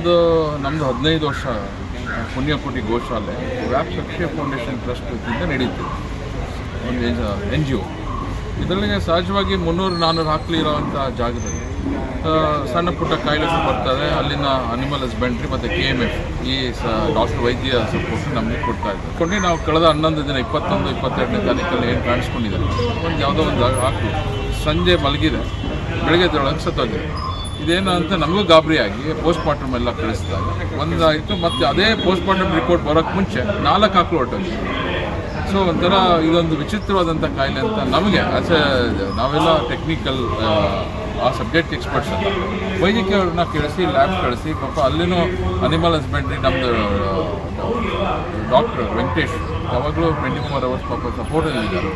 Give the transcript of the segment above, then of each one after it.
ನಮ್ಮದು ನಮ್ಮದು ಹದಿನೈದು ವರ್ಷ ಪುಣ್ಯಕೋಟಿ ಗೋಶಾಲೆ. ವ್ಯಾಪ್ ಸಕ್ಷಯ ಫೌಂಡೇಶನ್ ಟ್ರಸ್ಟ್ ವತಿಯಿಂದ ನಡೀತು. ಒಂದು ಎನ್ ಜಿ ಒ ಇದರಲ್ಲಿಗೆ ಸಹಜವಾಗಿ ಮುನ್ನೂರು ನಾನ್ನೂರು ಹಾಕ್ಲಿ ಇರೋವಂಥ ಜಾಗದಲ್ಲಿ. ಸಣ್ಣ ಪುಟ್ಟ ಕಾಯಿಲೆಗಳು ಬರ್ತದೆ ಅಲ್ಲಿನ ಅನಿಮಲ್ ಹಸ್ಬೆಂಡ್ರಿ ಮತ್ತು ಕೆ ಎಂ ಎಫ್ ಈ ಸ ಡಾಕ್ಟರ್ ವೈದ್ಯ ಸಪೋರ್ಟ್ ನಮಗೆ ಕೊಡ್ತಾ ಇದ್ದಾರೆ. ಕೊಂಡು ನಾವು ಕಳೆದ ಹನ್ನೊಂದು ದಿನ, ಇಪ್ಪತ್ತೊಂದು, ಇಪ್ಪತ್ತೆರಡನೇ ತಾರೀಕಲ್ಲಿ ಏನು ಕಾಣಿಸ್ಕೊಂಡಿದ್ದಾರೆ. ಒಂದು ಯಾವುದೋ ಒಂದು ಹಾಕಿ ಸಂಜೆ ಮಲಗಿದೆ. ಬೆಳಗ್ಗೆ ಎದ್ದೊಳಗೆ ಸತ್ತೋಗಿದೆ ಇದೇನು ಅಂತ ನಮಗೂ ಗಾಬರಿಯಾಗಿ ಪೋಸ್ಟ್ ಮಾರ್ಟಮ್ ಎಲ್ಲ ಕಳಿಸಿದಾಗ ಒಂದಾಯಿತು, ಮತ್ತು ಅದೇ ಪೋಸ್ಟ್ ಮಾರ್ಟಮ್ ರಿಪೋರ್ಟ್ ಬರೋಕ್ಕೆ ಮುಂಚೆ ನಾಲ್ಕು ಹಾಕಲು ಹೊರಟೋಗಿ ಸೊ ಒಂಥರ ಇದೊಂದು ವಿಚಿತ್ರವಾದಂಥ ಕಾಯಿಲೆ ಅಂತ ನಮಗೆ ಆಸ್ ಎ ನಾವೆಲ್ಲ ಟೆಕ್ನಿಕಲ್ ಆ ಸಬ್ಜೆಕ್ಟ್ ಎಕ್ಸ್ಪರ್ಟ್ಸ್ ಅಲ್ಲ ವೈದ್ಯಕೀಯವ್ರನ್ನ ಕಳಿಸಿ ಲ್ಯಾಬ್ ಕಳಿಸಿ, ಪಾಪ ಅಲ್ಲಿನೂ ಅನಿಮಲ್ ಹಸ್ಬೆಂಡ್ರಿ ನಮ್ಮದು ಡಾಕ್ಟರ್ ವೆಂಕಟೇಶ್, ಯಾವಾಗಲೂ ಟ್ವೆಂಟಿ ಫೋರ್ ಅವರ್ಸ್ ಪಾಪ ಸಪೋರ್ಟಲ್ಲಿ ಇದ್ದಾರೆ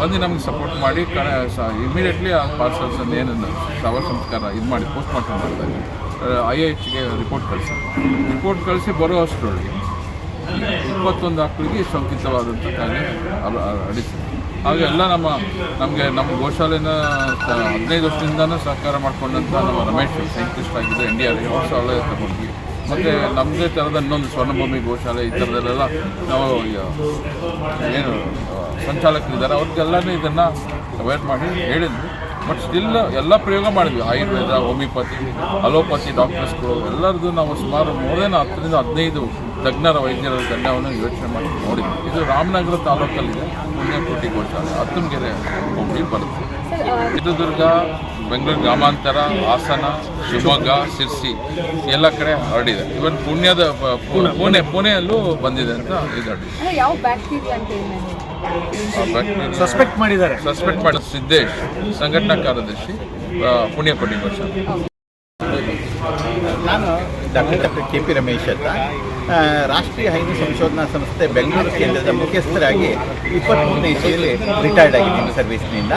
ಬಂದು ನಮ್ಗೆ ಸಪೋರ್ಟ್ ಮಾಡಿ ಇಮಿಡಿಯೇಟ್ಲಿ ಆ ಪಾರ್ಸಲ್ಸನ್ನು ಏನನ್ನು ಶವ ಸಂಸ್ಕಾರ ಇದು ಮಾಡಿ ಪೋಸ್ಟ್ ಮಾರ್ಟಮ್ ಮಾಡಿದಾಗ ಐ ಎಚ್ಗೆ ರಿಪೋರ್ಟ್ ಕಳಿಸಿ. ರಿಪೋರ್ಟ್ ಕಳಿಸಿ ಬರೋ ಅಷ್ಟರೊಳಗೆ ಇಪ್ಪತ್ತೊಂದು ಆಕ್ಳಿಗೆ ಸೋಂಕಿತವಾದಂಥ ಕಾರ್ಯ ಹರಡಿಸಿದೆ ಹಾಗೆ ಎಲ್ಲ ನಮ್ಮ, ನಮಗೆ ನಮ್ಮ ಗೋಶಾಲೆನ ಹದಿನೈದು ವರ್ಷದಿಂದನೂ ಸಹಕಾರ ಮಾಡಿಕೊಂಡಂಥ ನಮ್ಮ ರಮೇಶ್ ಸೈಂಟಿಸ್ಟ್ ಆಗಿದೆ ಇಂಡಿಯಾದ ಗೋಶಾಲೆ ಅವ್ರ ತಗೊಂಡ್ವಿ. ಮತ್ತು ನಮ್ಮದೇ ಥರದ ಇನ್ನೊಂದು ಸ್ವರ್ಣಭೂಮಿ ಗೋಶಾಲೆ ಈ ಥರದಲ್ಲೆಲ್ಲ ನಾವು ಏನು ಸಂಚಾಲಕರಿದ್ದಾರೆ. ಅವ್ರಿಗೆಲ್ಲನೂ ಇದನ್ನು ಅವಾಯ್ಡ್ ಮಾಡಿ ಹೇಳಿದ್ವಿ. ಬಟ್ ಸ್ಟಿಲ್ ಎಲ್ಲ ಪ್ರಯೋಗ ಮಾಡಿದ್ವಿ. ಆಯುರ್ವೇದ ಹೋಮಿಯೋಪತಿ ಅಲೋಪತಿ ಡಾಕ್ಟರ್ಸ್ಗಳು ಎಲ್ಲರದ್ದು ನಾವು ಸುಮಾರು ಮೂರೇನು ಹತ್ತರಿಂದ ಹದಿನೈದು ತಜ್ಞರ ವೈದ್ಯರ ತಂಡವನ್ನು ಯೋಚನೆ ಮಾಡಿ ನೋಡಿ. ಇದು ರಾಮನಗರ ತಾಲೂಕಲ್ಲಿದೆ ಪುಣ್ಯಕೋಟಿ ಗೋಶಾಲೆ ಹತ್ತನಗೆರೆ ಹೋಗಿ ಬರುತ್ತೆ. ಚಿತ್ರದುರ್ಗ ಬೆಂಗಳೂರು ಗ್ರಾಮಾಂತರ ಹಾಸನ ಶಿವಮೊಗ್ಗ ಶಿರ್ಸಿ ಎಲ್ಲ ಕಡೆ ಹರಡಿದೆ. ಇವನ್ ಪುಣ್ಯದ ಪುಣೆ ಪುಣೆಯಲ್ಲೂ ಬಂದಿದೆ ಅಂತ ಇದು ಹರಡಿದೆ. ಅಂದ್ರೆ ಯಾವ ಬ್ಯಾಕ್ಟೀರಿಯಾ ಅಂತ ಏನು ಸಸ್ಪೆಕ್ಟ್ ಮಾಡಿದ್ದಾರೆ. ಸಸ್ಪೆಕ್ಟ್ ಮಾಡಿದ ಸಿದ್ದೇಶ್ ಸಂಘಟನಾ ಕಾರ್ಯದರ್ಶಿ ಪುಣ್ಯ ಪುಣ್ಯಕೋಟಿ ಗೋಶಾಲೆ. ನಾನು doctor doctor K P Ramesh ಅಂತ. ರಾಷ್ಟ್ರೀಯ ಹೈನು ಸಂಶೋಧನಾ ಸಂಸ್ಥೆ ಬೆಂಗಳೂರು ಕೇಂದ್ರದ ಮುಖ್ಯಸ್ಥರಾಗಿ ಇಪ್ಪತ್ತ್ಮೂರನೇ ಇಸೆಯಲ್ಲಿ ರಿಟೈರ್ಡ್ ಆಗಿದ್ದೀನಿ ಸರ್ವಿಸ್ನಿಂದ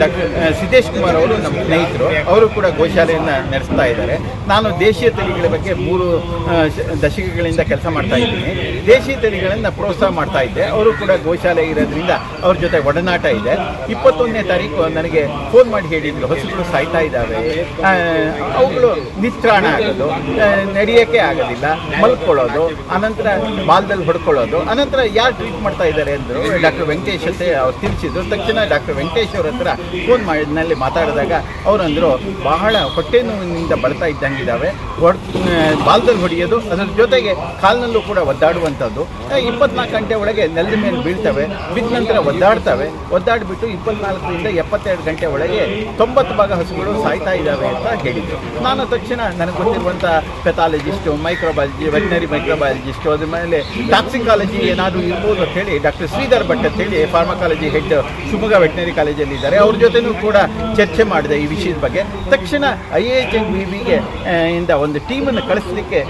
ಡಾಕ್ಟರ್ ಸಿದ್ದೇಶ್ ಕುಮಾರ್ ಅವರು ನಮ್ಮ ಸ್ನೇಹಿತರು. ಅವರು ಕೂಡ ಗೋಶಾಲೆಯನ್ನು ನಡೆಸ್ತಾ ಇದ್ದಾರೆ. ನಾನು ದೇಶೀಯ ತಳಿಗಳ ಬಗ್ಗೆ ಮೂರು ದಶಕಗಳಿಂದ ಕೆಲಸ ಮಾಡ್ತಾ ಇದ್ದೀನಿ. ದೇಶೀಯ ತಳಿಗಳನ್ನು ಪ್ರೋತ್ಸಾಹ ಮಾಡ್ತಾ ಇದ್ದೆ. ಅವರು ಕೂಡ ಗೋಶಾಲೆ ಇರೋದ್ರಿಂದ ಅವ್ರ ಜೊತೆ ಒಡನಾಟ ಇದೆ. ಇಪ್ಪತ್ತೊಂದನೇ ತಾರೀಕು ನನಗೆ ಫೋನ್ ಮಾಡಿ ಹೇಳಿದ್ರು. ಹಸುಗಳು ಸಾಯ್ತಾ ಇದ್ದಾವೆ. ಅವುಗಳು ನಿತ್ರಾಣ ಆಗೋದು. ನಡೆಯೋಕೆ ನಡೆಯೋಕ್ಕೆ ಆಗೋದಿಲ್ಲ. ಮಲ್ಕೊಳ್ಳೋದು. ಅನಂತರ ಬಾಲ್ದಲ್ಲಿ ಹೊಡ್ಕೊಳ್ಳೋದು, ಅನಂತರ ಯಾರು ಟ್ರೀಟ್ ಮಾಡ್ತಾ ಇದ್ದಾರೆ ಅಂದರು ಡಾಕ್ಟರ್ ವೆಂಕಟೇಶ್ ಅಂತ ಅವ್ರು ತಿಳಿಸಿದ್ರು. ತಕ್ಷಣ ಡಾಕ್ಟರ್ ವೆಂಕಟೇಶ್ ಅವ್ರ ಹತ್ರ ಫೋನ್ ಮಾಡಿದ್ನಲ್ಲಿ ಮಾತಾಡಿದಾಗ ಅವರಂದರು ಬಹಳ ಹೊಟ್ಟೆ ನೋವಿನಿಂದ ಬಳತಾ ಇದ್ದಂಗಿದ್ದಾವೆ ಹೊಡ್, ಬಾಲ್ದಲ್ಲಿ ಹೊಡೆಯೋದು, ಅದರ ಜೊತೆಗೆ ಕಾಲಿನಲ್ಲೂ ಕೂಡ ಒದ್ದಾಡುವಂಥದ್ದು. ಇಪ್ಪತ್ನಾಲ್ಕು ಗಂಟೆ ಒಳಗೆ ನೆಲದ ಮೇಲೆ ಬೀಳ್ತವೆ, ಬಿದ್ದ ನಂತರ ಒದ್ದಾಡ್ತವೆ. ಒದ್ದಾಡಿಬಿಟ್ಟು ಇಪ್ಪತ್ನಾಲ್ಕರಿಂದ ಎಪ್ಪತ್ತೆರಡು ಗಂಟೆ ಒಳಗೆ ತೊಂಬತ್ತು ಭಾಗ ಹಸುಗಳು ಸಾಯ್ತಾ ಇದ್ದಾವೆ ಅಂತ ಹೇಳಿದರು. ನಾನು ತಕ್ಷಣ ನನಗೆ ಗೊತ್ತಿರುವಂಥ ಪೆಥಾಲಜಿಸ್ಟು ಮೈಕ್ರೋಬಾಲಜಿ ವೆಟನರಿ ಮೈಕ್ರೋಬಯಾಲಜಿಸ್ಟು ಅದ್ರ ಮೇಲೆ ಟಾಕ್ಸಿಕಾಲಜಿ ಏನಾದರೂ ಇರ್ಬೋದು ಅಂತ ಹೇಳಿ ಡಾಕ್ಟರ್ ಶ್ರೀಧರ್ ಭಟ್ ಅಂತ ಹೇಳಿ ಫಾರ್ಮಕಾಲಜಿ ಹೆಡ್ ಶಿವಮೊಗ್ಗ ವೆಟ್ನರಿ ಕಾಲೇಜಲ್ಲಿ ಇದ್ದಾರೆ. ಅವ್ರ ಜೊತೆನೂ ಕೂಡ ಚರ್ಚೆ ಮಾಡಿದೆ ಈ ವಿಷಯದ ಬಗ್ಗೆ. ತಕ್ಷಣ ಐ ಎಚ್ ಎನ್ ವಿ ಬಿಗೆ ಇಂದ ಒಂದು ಟೀಮನ್ನು ಕಳಿಸ್ಲಿಕ್ಕೆ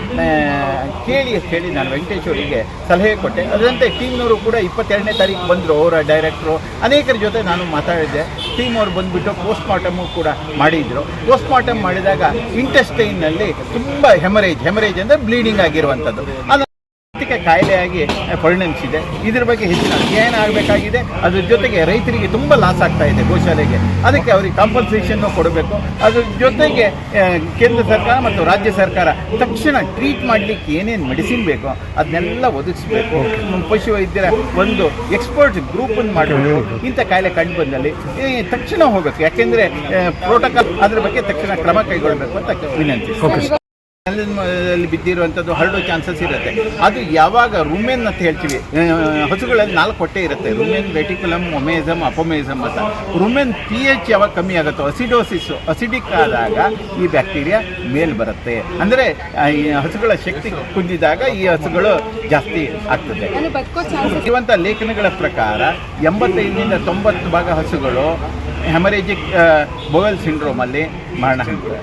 ಕೇಳಿ ಅಂತ ಹೇಳಿ ನಾನು ವೆಂಕಟೇಶ್ವರಿಗೆ ಸಲಹೆ ಕೊಟ್ಟೆ. ಅದರಂತೆ ಟೀಮ್ನವರು ಕೂಡ ಇಪ್ಪತ್ತೆರಡನೇ ತಾರೀಕು ಬಂದರು. ಅವರ ಡೈರೆಕ್ಟ್ರು ಅನೇಕರ ಜೊತೆ ನಾನು ಮಾತಾಡಿದ್ದೆ. ಟೀಮ್ ಅವರು ಬಂದುಬಿಟ್ಟು ಪೋಸ್ಟ್ ಮಾರ್ಟಮು ಕೂಡ ಮಾಡಿದರು. ಪೋಸ್ಟ್ ಮಾರ್ಟಮ್ ಮಾಡಿದಾಗ ಇಂಟೆಸ್ಟೈನ್ನಲ್ಲಿ ತುಂಬ ಹೆಮರೇಜ್ ಹೆಮರೇಜ್ ಅಂದರೆ ಬ್ಲೀಡಿಂಗ್ ಆಗಿರುವಂಥದ್ದು. ಆರ್ಥಿಕ ಕಾಯಿಲೆಯಾಗಿ ಪರಿಣಮಿಸಿದೆ. ಇದ್ರ ಬಗ್ಗೆ ಹೆಚ್ಚಿನ ಅಧ್ಯಯನ ಆಗಬೇಕಾಗಿದೆ. ಅದ್ರ ಜೊತೆಗೆ ರೈತರಿಗೆ ತುಂಬ ಲಾಸ್ ಆಗ್ತಾ ಇದೆ ಗೋಶಾಲೆಗೆ. ಅದಕ್ಕೆ ಅವರಿಗೆ ಕಾಂಪನ್ಸೇಷನ್ನು ಕೊಡಬೇಕು. ಅದ್ರ ಜೊತೆಗೆ ಕೇಂದ್ರ ಸರ್ಕಾರ ಮತ್ತು ರಾಜ್ಯ ಸರ್ಕಾರ ತಕ್ಷಣ ಟ್ರೀಟ್ ಮಾಡಲಿಕ್ಕೆ ಏನೇನು ಮೆಡಿಸಿನ್ ಬೇಕೋ ಅದನ್ನೆಲ್ಲ ಒದಗಿಸಬೇಕು. ಪಶುವೈದ್ಯರ ಒಂದು ಎಕ್ಸ್ಪರ್ಟ್ ಗ್ರೂಪನ್ನು ಮಾಡಬೇಕು. ಇಂಥ ಕಾಯಿಲೆ ಕಂಡು ಬಂದಲ್ಲಿ ತಕ್ಷಣ ಹೋಗಬೇಕು. ಯಾಕೆಂದರೆ ಪ್ರೋಟೋಕಾಲ್ ಅದ್ರ ಬಗ್ಗೆ ತಕ್ಷಣ ಕ್ರಮ ಕೈಗೊಳ್ಳಬೇಕು ಅಂತ ವಿನಂತಿ. ನೆಲದಲ್ಲಿ ಬಿದ್ದಿರುವಂಥದ್ದು ಹರಡೋ ಚಾನ್ಸಸ್ ಇರುತ್ತೆ. ಅದು ಯಾವಾಗ ರುಮೆನ್ ಅಂತ ಹೇಳ್ತೀವಿ ಹಸುಗಳಲ್ಲಿ ನಾಲ್ಕು ಹೊಟ್ಟೆ ಇರುತ್ತೆ. ರುಮೆನ್ ವೆಟಿಕುಲಮ್ ಒಮೇಸಮ್ ಅಪೊಮೇಸಮ್ ಅಂತ. ರುಮೆನ್ ಪಿ ಎಚ್ ಯಾವಾಗ ಕಮ್ಮಿ ಆಗುತ್ತೋ ಅಸಿಡೋಸಿಸ್ ಅಸಿಡಿಕ್ ಆದಾಗ ಈ ಬ್ಯಾಕ್ಟೀರಿಯಾ ಮೇಲ್ ಬರುತ್ತೆ. ಅಂದರೆ ಈ ಹಸುಗಳ ಶಕ್ತಿ ಕುಂದಿದಾಗ ಈ ಹಸುಗಳು ಜಾಸ್ತಿ ಆಗ್ತದೆ. ಇರುವಂಥ ಲೇಖನಗಳ ಪ್ರಕಾರ ಎಂಬತ್ತೈದರಿಂದ ತೊಂಬತ್ತು ಭಾಗ ಹಸುಗಳು ಹೆಮರೇಜಿಕ್ ಬೋವೆಲ್ ಸಿಂಡ್ರೋಮಲ್ಲಿ ಮರಣ ಹೊಂದಿವೆ.